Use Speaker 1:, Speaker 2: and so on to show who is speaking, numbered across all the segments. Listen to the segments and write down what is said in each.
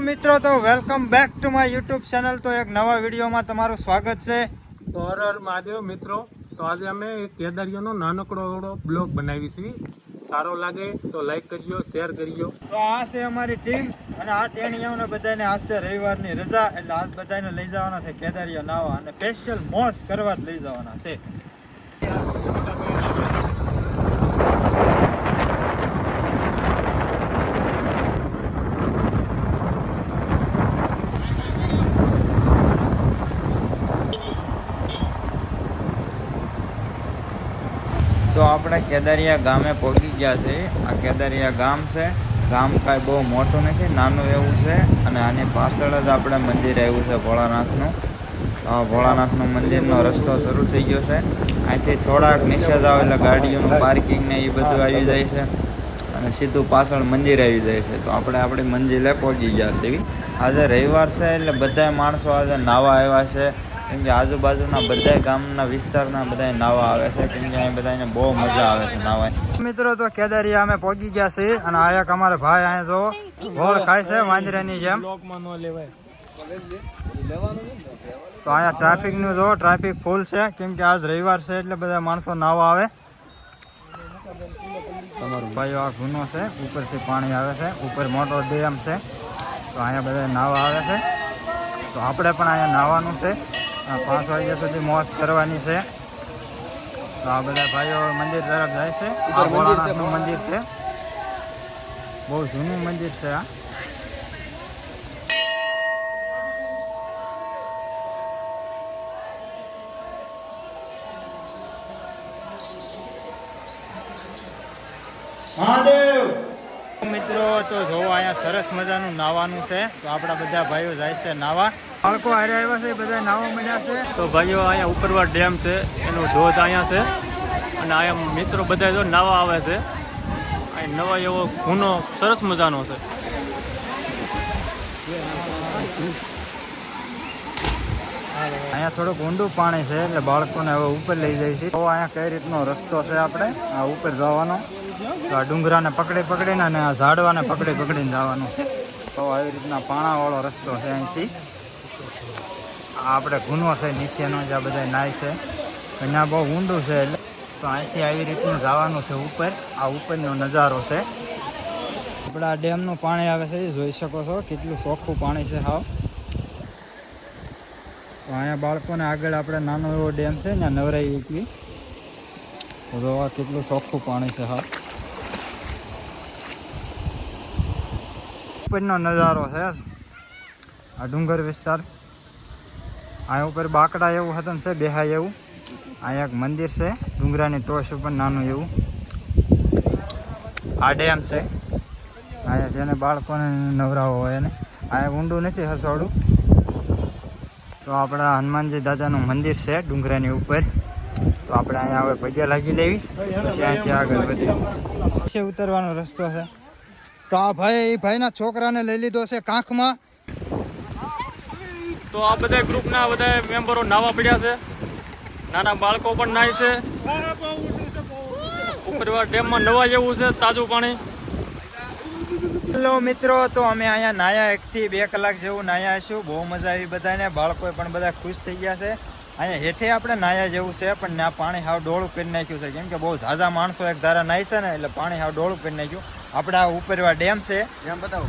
Speaker 1: મિત્રો તો welcome back to my YouTube channel તો એક નવા વિડીયોમાં તમારું સ્વાગત છે.
Speaker 2: તો હર મહાદેવ મિત્રો. તો આજે અમે કેદારીઓનો નાનકડો એવડો બ્લોગ બનાવી છે. સારો લાગે તો લાઈક કરજો શેર કરજો.
Speaker 1: તો આ છે અમારી ટીમ અને આ ટેણીઓને બધાને આજ છે રવિવારની રજા. એટલે આજ બધાને લઈ જવાના છે કેદારીઓ નાવા અને સ્પેશિયલ મોજ કરવા જ લઈ જવાના છે. તો આપણે કેદારિયા ગામે પહોંચી ગયા છે. આ કેદારિયા ગામ છે. ગામ કાંઈ બહુ મોટું નથી, નાનું એવું છે અને આની પાછળ જ આપણે મંદિર આવ્યું છે ભોળાનાથનું. ભોળાનાથનું મંદિરનો રસ્તો શરૂ થઈ ગયો છે. અહીંથી થોડાક નીચે આવે એટલે ગાડીઓનું પાર્કિંગ ને એ બધું આવી જાય છે અને સીધું પાછળ મંદિર આવી જાય છે. તો આપણે આપણી મંદિરે પહોંચી ગયા છે આજે રવિવાર છે એટલે બધા માણસો આજે નાવા આવ્યા છે. કેમ કે આજુબાજુના બધા ગામના વિસ્તારના બધા નાવા આવે છે. કેમ કે અહીં બધાને બહુ મજા આવે છે નાવા મિત્રો, તો કેદારિયા અમે પહોંચી ગયા છીએ અને આયા અમારા ભાઈ અહીંયા જો ગોળ ખાય છે વાંદરાની જેમ. તો અહીંયા ટ્રાફિકનું જો ટ્રાફિક ફૂલ છે. કેમ કે આજ રવિવાર છે એટલે બધા માણસો નાવા આવે. તમારો ભાઈઓ આ ગુનો છે, ઉપરથી પાણી આવે છે, ઉપર મોટો ડેમ છે. તો અહીંયા બધા નાવા આવે છે. તો આપણે પણ અહીંયા નાવાનું છે. પાંચ વાગ્યા સુધી મોજ કરવાની છે. તો આ બધા ભાઈઓ મંદિર તરફ જાય છે. આ ભોળાનાથનું મંદિર છે. બહુ જૂનું મંદિર છે આ. મિત્રો તો જોવો અહીંયા સરસ મજાનું નાવાનું છે. તો આપણા બધા ભાઈઓ જાય છે નાવા. બાળકો હારે આવ્યા છે બધા નાવા મળ્યા છે.
Speaker 2: તો ભાઈઓ અહીંયા ઉપરવાડ ડેમ છે એનો ધોધ અહીંયા છે. અને અહીંયા મિત્રો બધા જો નાવા આવે છે. અહીં નવા એવો ગુનો સરસ મજાનો છે.
Speaker 1: અહીંયા થોડુંક ઊંડું પાણી છે એટલે બાળકોને હવે ઉપર લઈ જાય છે. તો અહીંયા કઈ રીતનો રસ્તો છે આપણે? આ ઉપર જવાનો. આ ડુંગરાને પકડી પકડીને અને આ ઝાડવાને પકડી પકડીને જવાનું. તો આવી રીતના પાણાવાળો રસ્તો છે અહીંથી. આપણે ગુનો છે નીચેનો જ આ બધા નાય છે. અહીંયા બહુ ઊંડું છે એટલે તો અહીંથી આવી રીતનું જવાનું છે ઉપર. આ ઉપરનો નજારો છે. આપણે આ ડેમનું પાણી આવે છે જોઈ શકો છો. કેટલું ચોખ્ખું પાણી છે હાવ. અહીંયા બાળકોને આગળ આપણે નાનો એવો ડેમ છે, ત્યાં નવરાઈ એકવી જોવા કેટલું ચોખ્ખું પાણી છે હા ઉપરનો નજારો છે. આ ડુંગર વિસ્તાર. અહીંયા ઉપર બાકડા એવું હતું છે, બેહાય એવું. અહીંયા એક મંદિર છે, ડુંગરાની ટોચ ઉપર નાનું એવું. આ ડેમ છે. અહીંયા જેને બાળકોને નવરાવો હોય એને. અહીંયા ઊંડું નથી હસોડું તો આપણા હનુમાનજી દાદાનું મંદિર છે, ડુંગરાની ઉપર. તો આપણે અહીંયા હવે પગે લાગી લેવી. પછી અહીંથી આગળ વધી ઉતરવાનો રસ્તો છે. તો આ ભાઈ ભાઈના છોકરાને લઈ લીધો છે કાંખમાં.
Speaker 2: તો આ બધા ગ્રુપના બધા મેમ્બરો નાવા પડ્યા છે. નાના બાળકો પણ નાય છે. ઉપરવા ડેમમાં નવા જેવું છે તાજું પાણી.
Speaker 1: હેલો મિત્રો તો અમે અહીંયા નાયા એકથી બે કલાક જેવું નાયા છું બહુ મજા આવી બધાને. બાળકોએ પણ બધા ખુશ થઈ ગયા છે. અહીંયા હેઠે આપણે નાયા જેવું છે પણ ના પાણી હાવ ડોળું કરી નાખ્યું છે. કેમ કે બહુ ઝાઝા માણસો એક ધારા નાય છે ને એટલે પાણી હાવ ડોળું કરી નાખ્યું. આપણે આ ઉપરવા ડેમ છે. ડેમ બતાવો.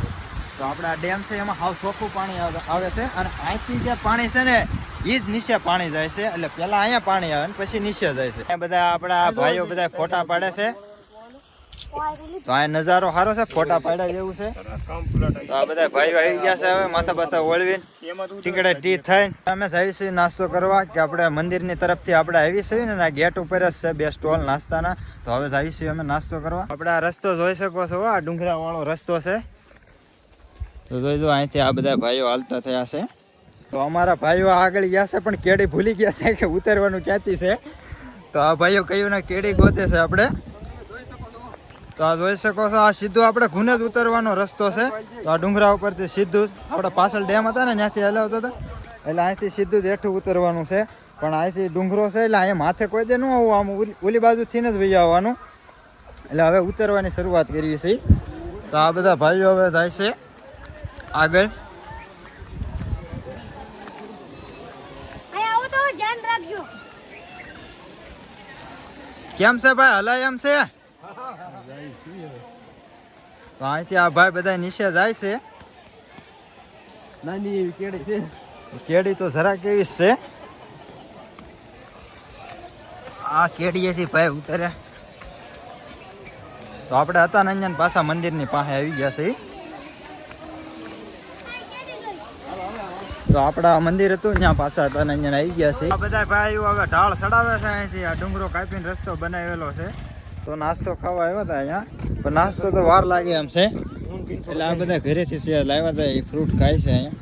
Speaker 1: તો આપણે આ ડેમ છે એમાં હાવ ચોખ્ખું પાણી આવે આવે છે અને અહીંથી જે પાણી છે ને એ જ નીચે પાણી જાય છે. એટલે પહેલાં અહીંયા પાણી આવે ને પછી નીચે જાય છે. અહીંયા બધા આપણા ભાઈઓ બધા ફોટા પાડે છે. તો આ નજારો સારો છે ફોટા પાડ્યા જેવું છે. તો આ બધા ભાઈઓ આવી ગયા છે હવે માથા પાથા ઓળવીને. ટીકડે ટી થઈને. અમે જઈએ છીએ નાસ્તો કરવા કે આપણે મંદિરની તરફથી આપણે આવી છીએ ને આ ગેટ ઉપર જ છે બે સ્ટોલ નાસ્તાના. તો હવે જઈએ છીએ અમે નાસ્તો કરવા. આપણે આ રસ્તો જોઈ શકો છો આ ડુંગરા વાળો રસ્તો છે. તો જોઈ જો અહીંથી આ બધા ભાઈઓ હાલતા થયા છે. તો અમારા ભાઈઓ આગળ ગયા છે, પણ કેડી ભૂલી ગયા છે કે ઉતરવાનું ક્યાંથી છે. તો આ ભાઈઓ કયું ને કેડી ગોતે છે આપણે? તો આ જોઈ શકો છો, આ સીધું આપણે ગુને જ ઉતરવાનો રસ્તો છે. તો આ ડુંગરા ઉપરથી સીધું આપણે પાછળ ડેમ હતા ને, ત્યાંથી હલાવતો હતા. એટલે અહીંથી સીધું જ હેઠું ઉતરવાનું છે. પણ અહીંથી ડુંગરો છે, એટલે અહીંયા માથે કોઈ દે ન આવું, આમ ઓલી બાજુથીને બાજુથી જ વહી આવવાનું. એટલે હવે ઉતરવાની શરૂઆત કરીએ છે તો આ બધા ભાઈઓ હવે જાય છે. આગળ.
Speaker 3: અહીંયા આવો તો ધ્યાન રાખજો.
Speaker 1: કેમ છે ભાઈ? હલાય એમ છે? તો અહીંથી આ ભાઈ બધા નીચે જાય છે.
Speaker 2: નાની એવી કેડી છે.
Speaker 1: કેડી તો જરા કેવી છે. આ કેડીએથી ભાઈ ઉતર્યા તો આપણે હતા ને અહીંયા પાછા મંદિરની પાસે આવી ગયા છે તો આપણા મંદિર હતું, ત્યાં પાછા હતા ને અહીંયા આવી ગયા છે. આ બધા ભાઈઓ હવે ઢાળ ચડાવે છે અહીંથી. આ ડુંગરો કાપીને રસ્તો બનાવેલો છે. તો નાસ્તો ખાવા આવ્યા હતા અહીંયા. પણ નાસ્તો તો વાર લાગે એમ છે. એટલે આ બધા ઘરેથી છે લાવ્યા હતા, એ ફ્રૂટ ખાય છે અહીંયા.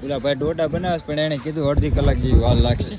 Speaker 1: પેલા ભાઈ ડોડા બનાવે પણ એણે કીધું અડધી કલાક જેવી વાર લાગશે.